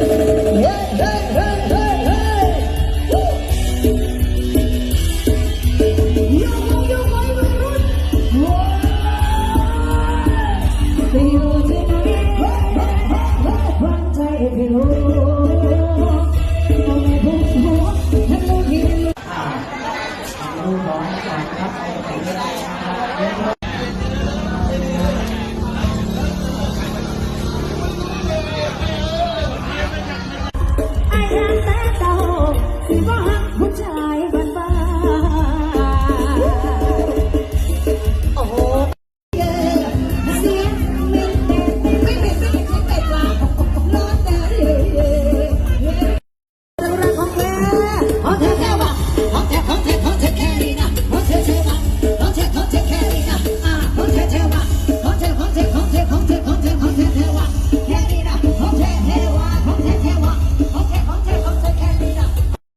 ยูมายูไม่รู้ว่าตัวเองวันไหนกี่โมงยูรู้ด้วยกันนะครับยูรู้ด้วยกันนะครับ Hola.